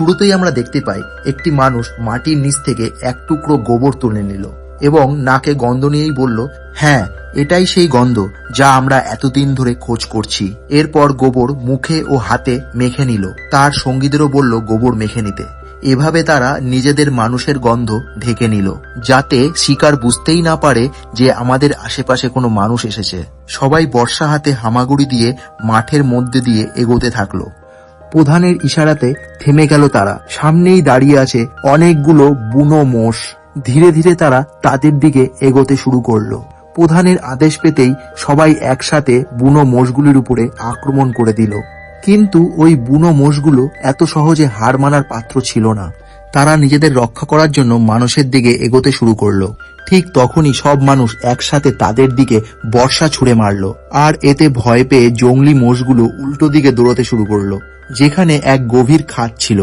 শুরুতেই আমরা দেখতে পাই একটি মানুষ মাটির নিচ থেকে এক টুকরো গোবর তুলে নিল এবং নাকে গন্ধ নিয়েই বলল হ্যাঁ এটাই সেই গন্ধ যা আমরা এতদিন ধরে খোঁজ করছি। এরপর গোবর মুখে ও হাতে মেখে নিল। তার সঙ্গীদেরও বলল, গোবর মেখে নিতে। এভাবে তারা নিজেদের মানুষের গন্ধ ঢেকে নিল, যাতে শিকার বুঝতেই না পারে যে আমাদের আশেপাশে কোনো মানুষ এসেছে। সবাই বর্ষা হাতে হামাগুড়ি দিয়ে মাঠের মধ্যে দিয়ে এগোতে থাকল। প্রধানের ইশারাতে থেমে গেল তারা। সামনেই দাঁড়িয়ে আছে অনেকগুলো বুনো মোষ। ধীরে ধীরে তারা তাদের দিকে এগোতে শুরু করল। প্রধানের আদেশ পেতেই সবাই একসাথে বুনো মোষগুলির উপরে আক্রমণ করে দিল। কিন্তু ওই বুনো মোষগুলো এত সহজে হার মানার পাত্র ছিল না। তারা নিজেদের রক্ষা করার জন্য মানুষের দিকে এগোতে শুরু করল। ঠিক তখনই সব মানুষ একসাথে তাদের দিকে বর্ষা ছুড়ে মারল আর এতে ভয় পেয়ে জঙ্গলি মোষগুলো উল্টো দিকে দৌড়াতে শুরু করল, যেখানে এক গভীর খাত ছিল।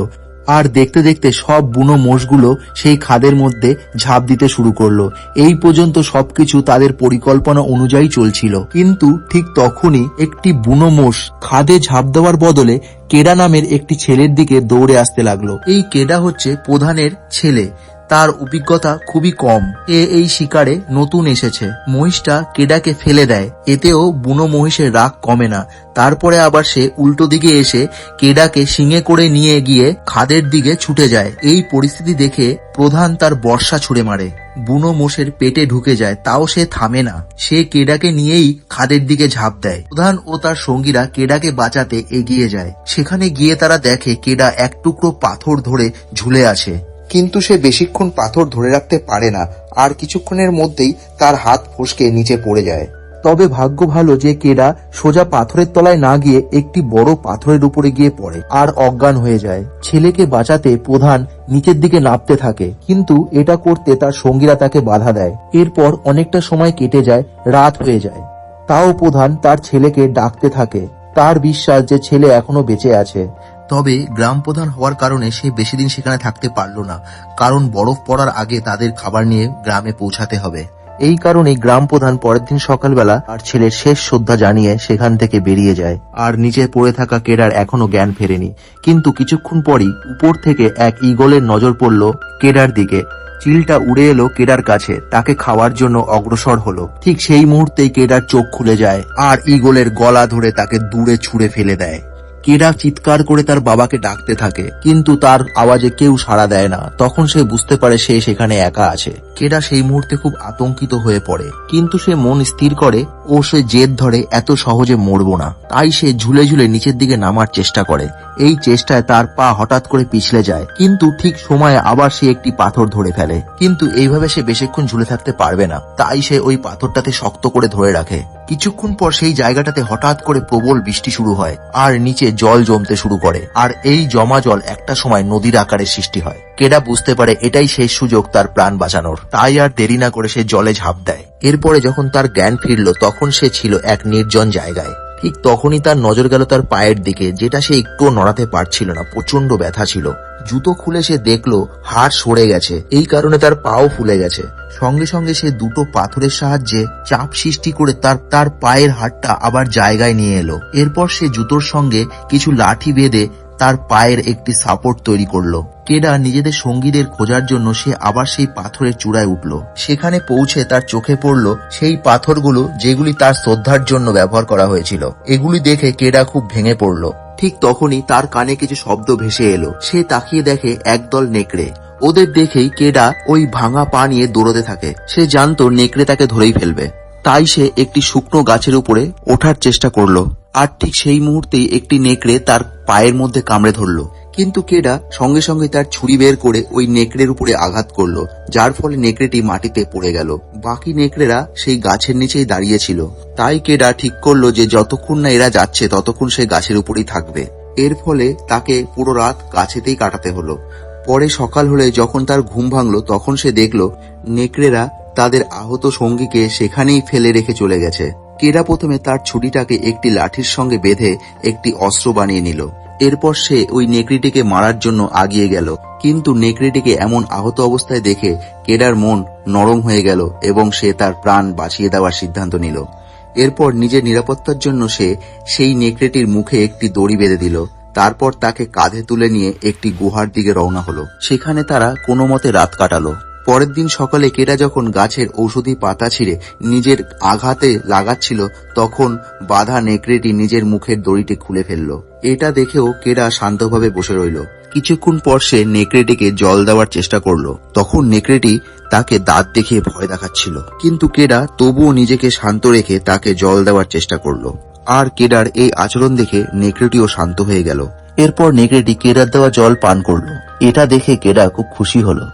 আর দেখতে দেখতে সব বুনো মোষগুলো সেই খাদের মধ্যে ঝাঁপ দিতে শুরু করল। এই পর্যন্ত সবকিছু তাদের পরিকল্পনা অনুযায়ী চলছিল। কিন্তু ঠিক তখনই একটি বুনো মোষ খাদে ঝাঁপ দেওয়ার বদলে কেডা নামের একটি ছেলের দিকে দৌড়ে আসতে লাগল। এই কেডা হচ্ছে প্রধানের ছেলে। তার অভিজ্ঞতা খুবই কম। এ এই শিকারে নতুন এসেছে। মহিষটা কেডাকে ফেলে দেয়। এতেও বুনো মহিষের রাগ কমে না। তারপরে আবার সে উল্টো দিকে এসে কেডাকে শিঙে করে নিয়ে গিয়ে খাদের দিকে ছুটে যায়। এই পরিস্থিতি দেখে প্রধান তার বর্ষা ছুড়ে মারে। বুনো মোষের পেটে ঢুকে যায়, তাও সে থামে না। সে কেডাকে নিয়েই খাদের দিকে ঝাঁপ দেয়। প্রধান ও তার সঙ্গীরা কেডাকে বাঁচাতে এগিয়ে যায়। সেখানে গিয়ে তারা দেখে কেডা এক টুকরো পাথর ধরে ঝুলে আছে। কিন্তু সে বেশিক্ষণ পাথর ধরে রাখতে পারে না, আর কিছুক্ষণের মধ্যেই তার হাত ফসকে নিচে পড়ে যায়। তবে ভাগ্য ভালো যে কেডা সোজা পাথরের তলায় না গিয়ে একটি বড় পাথরের উপরে গিয়ে পড়ে আর অজ্ঞান হয়ে যায়। ছেলেকে বাঁচাতে প্রধান নিচের দিকে নামতে থাকে, কিন্তু এটা করতে তার সঙ্গীরা তাকে বাধা দেয়। এরপর অনেকটা সময় কেটে যায়, রাত হয়ে যায়। তাও প্রধান তার ছেলেকে ডাকতে থাকে। তার বিশ্বাস যে ছেলে এখনও বেঁচে আছে। তবে গ্রাম প্রধান হওয়ার কারণে সে বেশি দিন সেখানে থাকতে পারল না, কারণ বরফ পড়ার আগে তাদের খাবার নিয়ে গ্রামে পৌঁছাতে হবে। এই কারণে গ্রাম প্রধান পরের দিন সকালবেলা আর ছেলের শেষ শ্রদ্ধা জানিয়ে সেখান থেকে বেরিয়ে যায়। আর নিচে পড়ে থাকা কেডার এখনও জ্ঞান ফেরেনি। কিন্তু কিছুক্ষণ পরই উপর থেকে এক ইগলের নজর পড়ল কেডার দিকে। চিলটা উড়ে এলো কেডার কাছে। তাকে খাওয়ার জন্য অগ্রসর হলো। ঠিক সেই মুহূর্তেই কেডার চোখ খুলে যায় আর ইগলের গলা ধরে তাকে দূরে ছুঁড়ে ফেলে দেয়। কেডা চিৎকার করে তার বাবাকে ডাকতে থাকে, কিন্তু তার আওয়াজে কেউ সাড়া দেয় না। তখন সে বুঝতে পারে সে সেখানে একা আছে। কেডা সেই মুহূর্তে খুব আতঙ্কিত হয়ে পড়ে, কিন্তু সে মন স্থির করে ও সে জেদ ধরে, এত সহজে মরবো না। তাই সে ঝুলে ঝুলে নিচের দিকে নামার চেষ্টা করে। এই চেষ্টায় তার পা হঠাৎ করে পিছলে যায়, কিন্তু ঠিক সময়ে আবার সে একটি পাথর ধরে ফেলে। কিন্তু এইভাবে সে বেশিক্ষণ ঝুলে থাকতে পারবে না। তাই সে ওই পাথরটাতে শক্ত করে ধরে রাখে। কিছুক্ষণ পর সেই জায়গাটাতে হঠাৎ করে প্রবল বৃষ্টি শুরু হয়, আর নিচে জল জমতে শুরু করে, আর এই জমা জল একটা সময় নদীর আকারে সৃষ্টি হয়। কেডা বুঝতে পারে এটাই শেষ সুযোগ তার প্রাণ বাঁচানোর। তাই আর দেরি না করে সে জলে ঝাঁপ দেয়। এরপরে যখন তার জ্ঞান ফিরল, তখন সে ছিল এক নির্জন জায়গায়। ঠিক তখনই তার নজর গেল তার পায়ের দিকে, যেটা সে একটুও নড়াতে পারছিল না প্রচণ্ড ব্যথা ছিল। জুতো খুলে সে দেখল, হাড় সরে গেছে। এই কারণে তার পাও ফুলে গেছে। সঙ্গে সঙ্গে সে দুটো পাথরের সাহায্যে চাপ সৃষ্টি করে তার তার পায়ের হাড়টা আবার জায়গায় নিয়ে এলো। এরপর সে জুতোর সঙ্গে কিছু লাঠি বেঁধে তার পায়ের একটি সাপোর্ট তৈরি করল। কেডা নিজেদের সঙ্গীদের খোঁজার জন্য সে আবার সেই পাথরের চূড়ায় উঠল। সেখানে পৌঁছে তার চোখে পড়ল সেই পাথরগুলো যেগুলি তার শ্রদ্ধার জন্য ব্যবহার করা হয়েছিল। এগুলি দেখে কেডা খুব ভেঙে পড়ল। ঠিক তখনই তার কানে কিছু শব্দ ভেসে এলো। সে তাকিয়ে দেখে একদল নেকড়ে। ওদের দেখেই কেডা ওই ভাঙা পা নিয়ে দৌড়তে থাকে। সে জানতো নেকড়ে তাকে ধরেই ফেলবে। তাই সে একটি শুকনো গাছের উপরে ওঠার চেষ্টা করল। আর ঠিক সেই মুহূর্তেই একটি নেকড়ে তার পায়ের মধ্যে কামড়ে ধরলো। কিন্তু কেডা সঙ্গে সঙ্গে তার ছুরি বের করে ওই নেকড়ের উপরে আঘাত করল, যার ফলে নেকড়েটি মাটিতে পড়ে গেল। বাকি নেকড়েরা সেই গাছের নিচেই দাঁড়িয়েছিল তাই কেডা ঠিক করল যে যতক্ষণ না এরা যাচ্ছে, ততক্ষণ সে গাছের উপরেই থাকবে। এর ফলে তাকে পুরো রাত গাছেতেই কাটাতে হলো। পরে সকাল হলে যখন তার ঘুম ভাঙলো, তখন সে দেখল, নেকড়েরা তাদের আহত সঙ্গীকে সেখানেই ফেলে রেখে চলে গেছে। কেরা প্রথমে তার ছুটিটাকে একটি লাঠির সঙ্গে বেঁধে একটি অস্ত্র বানিয়ে নিল। এরপর সে ওই নেকড়িটিকে মারার জন্য আগিয়ে গেল। কিন্তু নেকড়িটিকে এমন আহত অবস্থায় দেখে কেডার মন নরম হয়ে গেল এবং সে তার প্রাণ বাঁচিয়ে দেওয়ার সিদ্ধান্ত নিল। এরপর নিজের নিরাপত্তার জন্য সে সেই নেকড়েটির মুখে একটি দড়ি বেঁধে দিল। তারপর তাকে কাঁধে তুলে নিয়ে একটি গুহার দিকে রওনা হলো। সেখানে তারা কোনো মতে রাত কাটালো। পরের দিন সকালে কেরা যখন গাছের ঔষধি পাতা ছিঁড়ে নিজের আঘাতে লাগাচ্ছিল, তখন বাধা নেকড়েটি নিজের মুখের দড়িটি খুলে ফেলল। এটা দেখেও কেরা শান্তভাবে বসে রইল। কিছুক্ষণ পর সে নেকড়েটিকে জল দেওয়ার চেষ্টা করল। তখন নেকড়েটি তাকে দাঁত দেখিয়ে ভয় দেখাচ্ছিল। কিন্তু কেডা তবুও নিজেকে শান্ত রেখে তাকে জল দেওয়ার চেষ্টা করল। আর কেডার এই আচরণ দেখে নেকড়েটিও শান্ত হয়ে গেল। এরপর নেকড়েটি কেডার দেওয়া জল পান করল। এটা দেখে কেডা খুব খুশি হলো।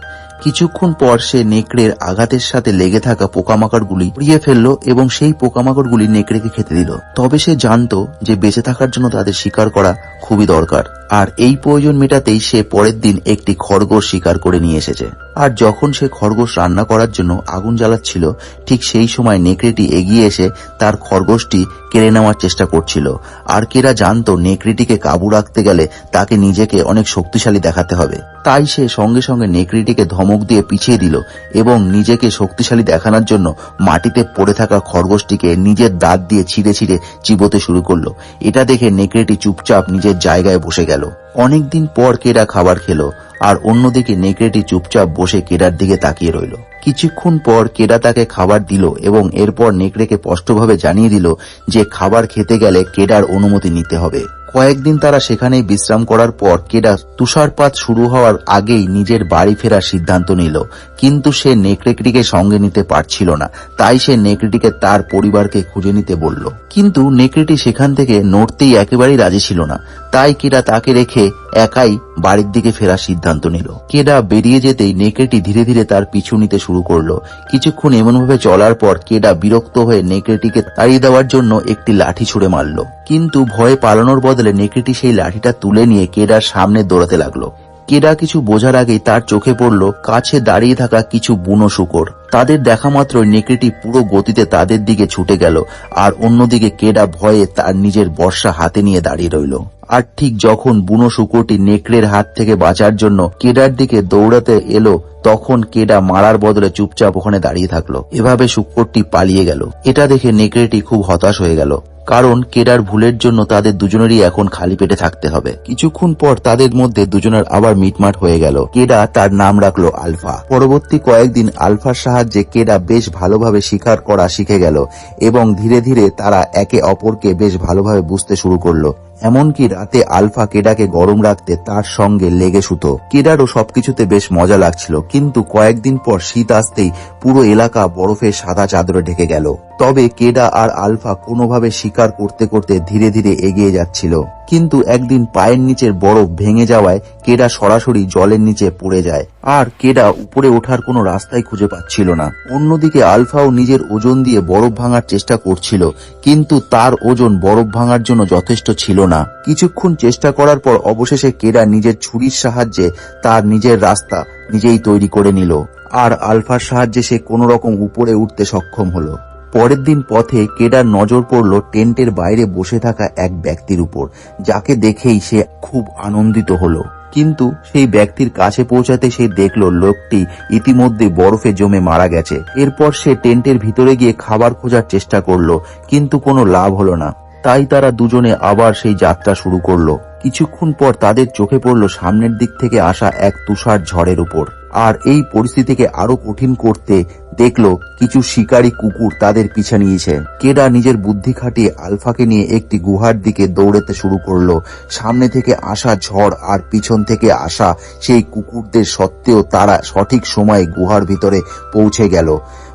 কিছুক্ষণ পর সে নেকড়ের আঘাতের সাথে লেগে থাকা পোকামাকড়গুলি উড়িয়ে ফেলল এবং সেই পোকামাকড়গুলি নেকড়েকে খেতে দিল। তবে সে জানতো যে বেঁচে থাকার জন্য তাদের শিকার করা খুবই দরকার। আর এই প্রয়োজন মেটাতেই সে পরের দিন একটি খরগোশ শিকার করে নিয়ে এসেছে। আর যখন সে খরগোশ রান্না করার জন্য আগুন জ্বালাচ্ছিল, ঠিক সেই সময় নেকড়েটি এগিয়ে এসে তার খরগোশটি কেড়ে নেওয়ার চেষ্টা করছিল। আর কেরা জানতো নেকড়েটিকে কাবু রাখতে গেলে তাকে নিজেকে অনেক শক্তিশালী দেখাতে হবে। তাই সে সঙ্গে সঙ্গে নেকড়িটিকে ধমক দিয়ে পিছিয়ে দিল এবং নিজেকে শক্তিশালী দেখানোর জন্য মাটিতে পড়ে থাকা খরগোশটিকে নিজের দাঁত দিয়ে ছিঁড়ে ছিঁড়ে চিবোতে শুরু করল। এটা দেখে নেকড়েটি চুপচাপ নিজের জায়গায় বসে গেল। অনেকদিন পর কেরা খাবার খেলো আর অন্যদিকে নেকড়েটি চুপচাপ বসে কেডার দিকে তাকিয়ে রইল। কিছুক্ষণ পর কেডা তাকে খাবার দিল এবং এরপর নেকড়েকে স্পষ্টভাবে জানিয়ে দিল যে খাবার খেতে গেলে কেডার অনুমতি নিতে হবে। কয়েকদিন তারা সেখানে বিশ্রাম করার পর কেডা তুষারপাত শুরু হওয়ার আগেই নিজের বাড়ি ফেরার সিদ্ধান্ত নিল। কিন্তু সে নেকড়েকড়িকে সঙ্গে নিতে পারছিল না। তাই সে নেকড়িটিকে তার পরিবারকে খুঁজে নিতে বলল। কিন্তু নেকড়িটি সেখান থেকে নড়তেই একেবারেই রাজি ছিল না। তাই কেডা তাকে রেখে একাই বাড়ির দিকে ফেরার সিদ্ধান্ত নিল। কেডা বেরিয়ে যেতেই নেকড়েটি ধীরে ধীরে তার পিছু নিতে শুরু করল। কিছুক্ষণ এমনভাবে চলার পর কেডা বিরক্ত হয়ে নেকড়েটিকে তাড়িয়ে দেওয়ার জন্য একটি লাঠি ছুড়ে মারল। কিন্তু ভয়ে পালানোর বদলে নেকড়েটি সেই লাঠিটা তুলে নিয়ে কেডার সামনে দৌড়াতে লাগল। কেডা কিছু বোঝার আগেই তার চোখে পড়ল কাছে দাঁড়িয়ে থাকা কিছু বুনো শুকর। তাদের দেখা মাত্র নেকড়েটি পুরো গতিতে তাদের দিকে ছুটে গেল, আর অন্যদিকে কেডা ভয়ে তার নিজের বর্ষা হাতে নিয়ে দাঁড়িয়ে রইল। আর ঠিক যখন বুনো শুকরটি নেকড়ের হাত থেকে বাঁচার জন্য কেডার দিকে দৌড়াতে এলো, তখন কেডা মারার বদলে চুপচাপ ওখানে দাঁড়িয়ে থাকল। এভাবে শুকরটি পালিয়ে গেল। এটা দেখে নেকড়েটি খুব হতাশ হয়ে গেল। কারণ কেডার ভুলের জন্য তাদের দুজনেরই এখন খালি পেটে থাকতে হবে। কিছুক্ষণ পর তাদের মধ্যে দুজনের আবার মিটমাট হয়ে গেল। কেডা তার নাম রাখল আলফা। পরবর্তী কয়েকদিন আলফার সাহায্যে কেডা বেশ ভালোভাবে শিকার করা শিখে গেল এবং ধীরে ধীরে তারা একে অপরকে বেশ ভালোভাবে বুঝতে শুরু করল। এমনকি রাতে আলফা কেডাকে গরম রাখতে তার সঙ্গে লেগে শুতো। কেডারও সবকিছুতে বেশ মজা লাগছিল, কিন্তু কয়েকদিন পর শীত আসতেই পুরো এলাকা বরফের সাদা চাদরে ঢেকে গেল। তবে কেডা আর আলফা কোনোভাবে শিকার করতে করতে ধীরে ধীরে এগিয়ে যাচ্ছিল। কিন্তু একদিন পায়ের নিচের বরফ ভেঙে যাওয়ায় কেডা সরাসরি জলের নিচে পড়ে যায়। আর কেডা উপরে ওঠার কোনো রাস্তাই খুঁজে পাচ্ছিল না। অন্যদিকে আলফাও নিজের ওজন দিয়ে বরফ ভাঙার চেষ্টা করছিল, কিন্তু তার ওজন বরফ ভাঙার জন্য যথেষ্ট ছিল না। কিছুক্ষণ চেষ্টা করার পর অবশেষে কেডা নিজের ছুরির সাহায্যে তার নিজের রাস্তা নিজেই তৈরি করে নিল। আর আলফার সাহায্যে সে কোনো রকম উপরে উঠতে সক্ষম হলো। পরের দিন পথে কেডার নজর পড়ল টেন্টের বাইরে বসে থাকা এক ব্যক্তির উপর, যাকে দেখেই সে খুব আনন্দিত হলো। কিন্তু সেই ব্যক্তির কাছে পৌঁছাতে সে দেখল লোকটি ইতিমধ্যে বরফে জমে মারা গেছে। এরপর সে টেন্টের ভিতরে গিয়ে খাবার খোঁজার চেষ্টা করল, কিন্তু কোনো লাভ হলো না। তাই তারা দুজনে আবার সেই যাত্রা শুরু করল। কিছুক্ষণ পর তাদের চোখে পড়ল সামনের দিক থেকে আসা এক তুষার ঝড়ের উপর। আর এই পরিস্থিতিকে আরও কঠিন করতে দেখল কিছু শিকারী কুকুর তাদের পিছে নিয়েছে। কেডা নিজের বুদ্ধি খাটিয়ে আলফাকে নিয়ে একটি গুহার দিকে দৌড়াতে শুরু করল। সামনে থেকে আসা ঝড় আর পিছন থেকে আসা সেই কুকুরদের সত্ত্বেও তারা সঠিক সময়ে গুহার ভিতরে পৌঁছে গেল।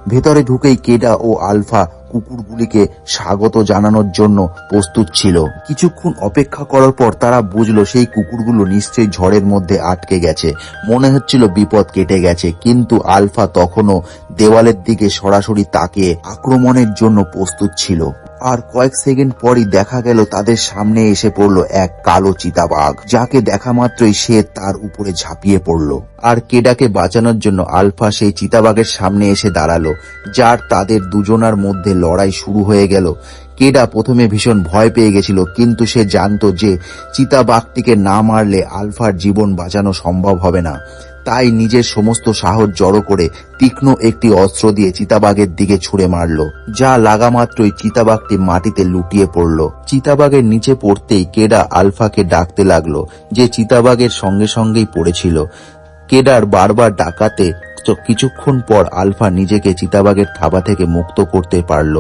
ভেতরে ঢুকেই কেডা ও আলফা কুকুরগুলিকে স্বাগত জানানোর জন্য প্রস্তুত ছিল। কিছুক্ষণ অপেক্ষা করার পর তারা বুঝলো সেই কুকুরগুলো নিশ্চয়ই ঝড়ের মধ্যে আটকে গেছে। মনে হচ্ছিল বিপদ কেটে গেছে, কিন্তু আলফা তখনও দেওয়ালের দিকে সরাসরি তাকে আক্রমণের জন্য প্রস্তুত ছিল। আর কয়েক সেকেন্ড পরই দেখা গেল তাদের সামনে এসে পড়ল এক কালো চিতাবাঘ, যাকে দেখা মাত্রই সে তার উপরে ঝাঁপিয়ে পড়ল। আর কেডাকে বাঁচানোর জন্য আলফা সেই চিতাবাঘের সামনে এসে দাঁড়াল, যার তাদের দুজনার মধ্যে লড়াই শুরু হয়ে গেল। কেডা প্রথমে ভীষণ ভয় পেয়ে গেছিল, কিন্তু সে জানতো যে চিতাবাঘটিকে না মারলে আলফার জীবন বাঁচানো সম্ভব হবে না। তাই নিজের সমস্ত সাহস জড়ো করে তীক্ষ্ণ একটি অস্ত্র দিয়ে চিতাবাঘের দিকে ছুড়ে মারল, যা লাগামাত্রই চিতাবাঘটি মাটিতে লুটিয়ে পড়ল। চিতাবাঘের নিচে পড়তেই কেডা আলফাকে ডাকতে লাগল, যে চিতাবাঘের সঙ্গে সঙ্গেই পড়েছিল। কেডার বারবার ডাকাতে তো কিছুক্ষণ পর আলফা নিজেকে চিতাবাগের থাবা থেকে মুক্ত করতে পারল।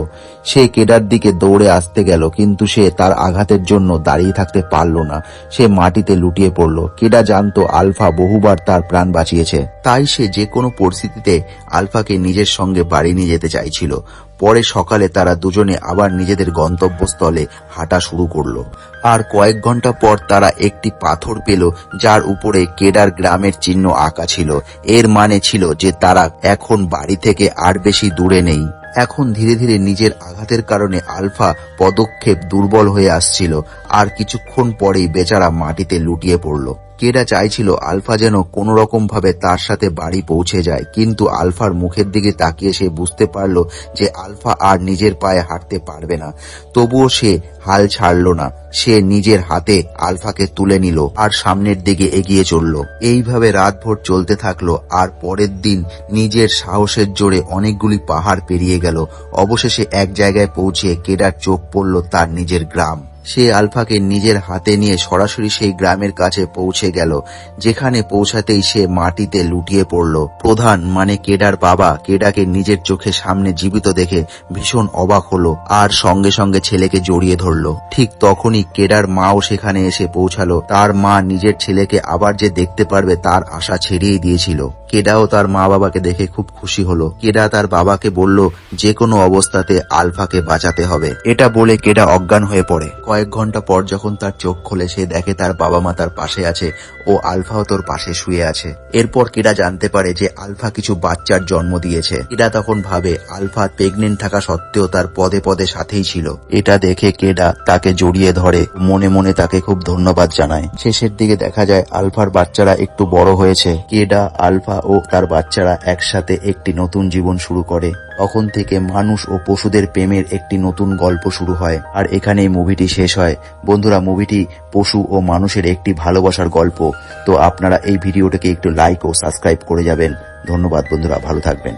সে কেডার দিকে দৌড়ে আসতে গেল, কিন্তু সে তার আঘাতের জন্য দাঁড়িয়ে থাকতে পারল না। সে মাটিতে লুটিয়ে পড়ল। কেডা জানত আলফা বহুবার তার প্রাণ বাঁচিয়েছে। তাই সে যে কোনো পরিস্থিতিতে আলফাকে নিজের সঙ্গে বাড়ি নিয়ে যেতে চাইছিল। পরে সকালে তারা দুজনে আবার নিজেদের গন্তব্যস্থলে হাঁটা শুরু করল। আর কয়েক ঘণ্টা পর তারা একটি পাথর পেল, যার উপরে কেডার গ্রামের চিহ্ন আঁকা ছিল। এর মানে ছিল যে তারা এখন বাড়ি থেকে আর বেশি দূরে নেই। এখন ধীরে ধীরে নিজের আঘাতের কারণে আলফা পদক্ষেপ দুর্বল হয়ে আসছিল। আর কিছুক্ষণ পরেই বেচারা মাটিতে লুটিয়ে পড়ল। কেডা চাইছিল আলফা যেন কোনো রকম ভাবে তার সাথে বাড়ি পৌঁছে যায়, কিন্তু আলফার মুখের দিকে তাকিয়ে সে বুঝতে পারল যে আলফা আর নিজের পায়ে হাঁটতে পারবে না। তবুও সে হাল ছাড়ল না। সে নিজের হাতে আলফাকে তুলে নিল আর সামনের দিকে এগিয়ে চলল। এইভাবে রাতভর চলতে থাকল আর পরের দিন নিজের সাহসের জোরে অনেকগুলি পাহাড় পেরিয়ে গেল। অবশেষে এক জায়গায় পৌঁছে কেডার চোখ পড়ল তার নিজের গ্রাম। সে আলফাকে নিজের হাতে নিয়ে সরাসরি সেই গ্রামের কাছে পৌঁছে গেল, যেখানে পৌঁছাতেই সে মাটিতে লুটিয়ে পড়ল। প্রধান মানে কেডার বাবা, কেডাকে নিজের চোখে সামনে জীবিত দেখে ভীষণ অবাক হলো আর সঙ্গে সঙ্গে ছেলেকে জড়িয়ে ধরলো। ঠিক তখনই কেডার মাও সেখানে এসে পৌঁছালো। তার মা নিজের ছেলেকে আবার যে দেখতে পারবে তার আশা ছেড়েই দিয়েছিল। কেডাও তার মা বাবাকে দেখে খুব খুশি হলো। কেডা তার বাবাকে বলল, যে কোনো অবস্থাতে আলফাকে বাঁচাতে হবে। এটা বলে কেডা অজ্ঞান হয়ে পড়ে। ঘণ্টা পর যখন তার চোখ খোলে, সে দেখে তার বাবা মা তার পাশে আছে ও আলফাও তোর পাশে শুয়ে আছে। এরপর কেডা জানতে পারে যে আলফা কিছু বাচ্চার জন্ম দিয়েছে। কেডা তখন ভাবে আলফা প্রেগনেন্ট থাকা সত্ত্বেও তার পদে পদে সাথেই ছিল। এটা দেখে কেডা তাকে জড়িয়ে ধরে, মনে মনে তাকে খুব ধন্যবাদ জানায়। শেষের দিকে দেখা যায় আলফার বাচ্চারা একটু বড় হয়েছে। কেডা আলফা ও তার বাচ্চারা একসাথে একটি নতুন জীবন শুরু করে। তখন থেকে মানুষ ও পশুদের প্রেমের একটি নতুন গল্প শুরু হয়, আর এখানেই মুভিটি শেষ হয়। বন্ধুরা, মুভিটি পশু ও মানুষের একটি ভালোবাসার গল্প। তো আপনারা এই ভিডিওটাকে একটু লাইক ও সাবস্ক্রাইব করে যাবেন। ধন্যবাদ বন্ধুরা, ভালো থাকবেন।